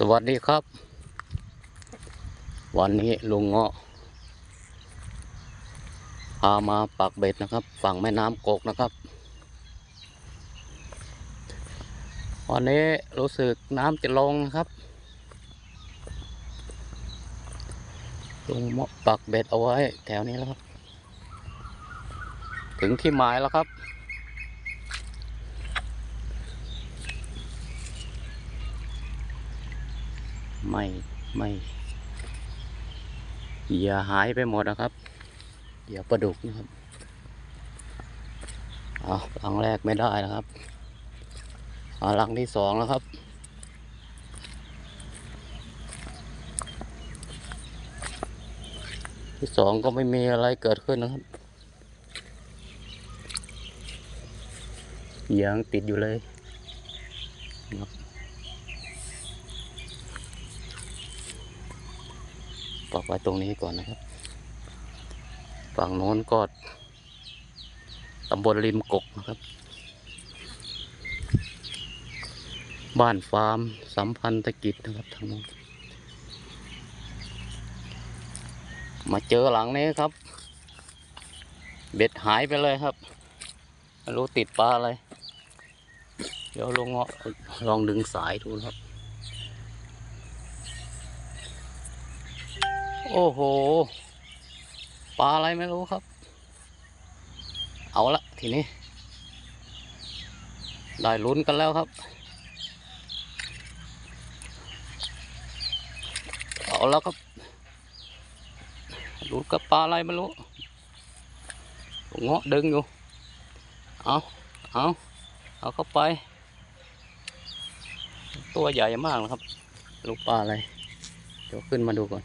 สวัสดีครับ วันนี้ลุงเงาะพามาปักเบ็ดนะครับ ฝั่งแม่น้ำกกนะครับ วันนี้รู้สึกน้ำจะลงนะครับลุงเงาะปักเบ็ดเอาไว้แถวนี้แล้วครับ ถึงที่หมายแล้วครับ ไม่ไม่เหยื่อหายไปหมดนะครับเหยื่อปลาดุกนะครับเอาลังแรกไม่ได้นะครับเอาลังที่สองแล้วครับที่สองก็ไม่มีอะไรเกิดขึ้นนะครับยังติดอยู่เลยครับ ปักไว้ตรงนี้ก่อนนะครับ ฝั่งโน้นก็ตำบลริมกกนะครับ บ้านฟาร์มสัมพันธกิจนะครับทางโน้นมาเจอหลังนี้ครับ เบ็ดหายไปเลยครับไม่รู้ติดปลาอะไร เดี๋ยวลงเงาะลองดึงสายดูครับ โอ้โห ปลาอะไรไม่รู้ครับ เอาละทีนี้ ได้ลุ้นกันแล้วครับ เอาแล้วครับลุ้นกับปลาอะไรไม่รู้เงาะดึงอยู่ เอาเอาเอาเข้าไป ตัวใหญ่มากนะครับ ลูกปลาอะไร เดี๋ยวขึ้นมาดูก่อน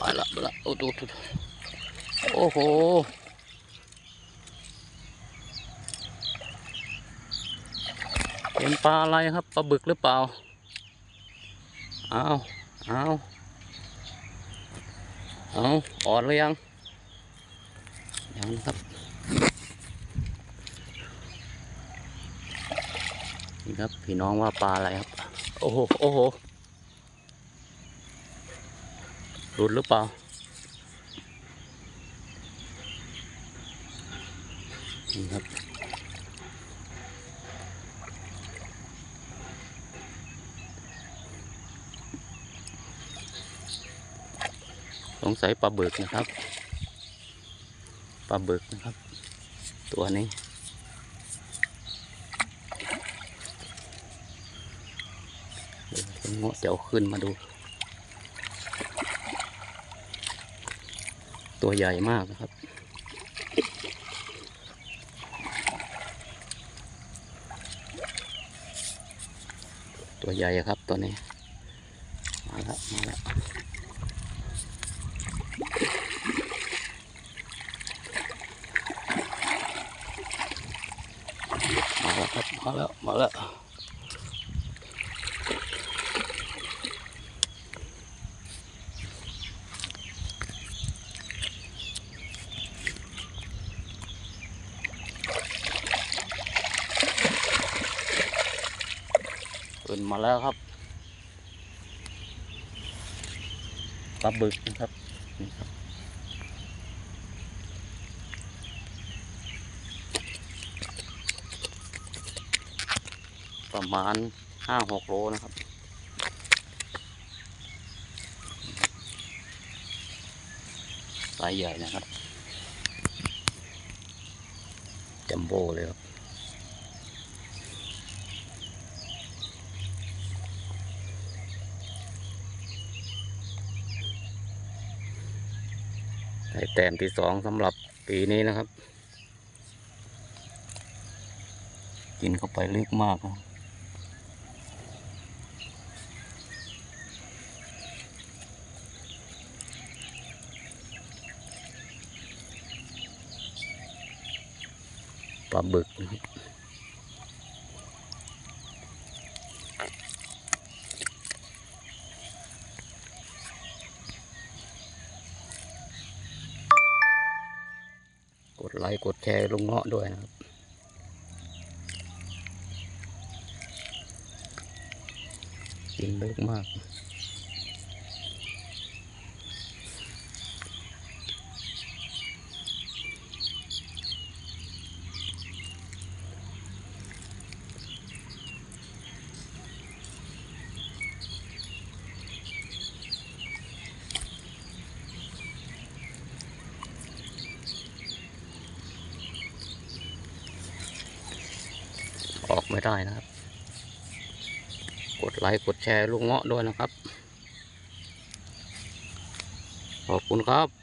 ปละปละโอ้โหโอ้โหเป็นปลาอะไรครับปลาบึกหรือเปล่าเอาเอาเอาอ่อนหรือยังยังครับนี่ครับพี่น้องว่าปลาอะไรครับ โอ้โหโอ้โห หลุดหรือเปล่านี่ครับสงสัยปลาเบึกนะครับ ปลาเบึกนะครับ ตัวนี้ เดี๋ยวเงาะจะเอาขึ้นมาดู ตัวใหญ่มากครับ ตัวใหญ่ครับตัวนี้ มาแล้วมาแล้วมาแล้วครับมาแล้วมาแล้ว ขึ้นมาแล้วครับปลาบึกนะครับนี่ครับประมาณห้าหกโลนะครับ สายใหญ่นะครับจัมโบ้เลยครับ ได้แต้มที่สองสำหรับปีนี้นะครับ กินเข้าไปลึกมากครับปลาบึกนะครับ ดไลค์กดแชร์ลุงเงาะด้วยนะครับ กินเลิกมาก ออกไม่ได้นะครับ กดไลค์กดแชร์ลุงเงาะด้วยนะครับ ขอบคุณครับ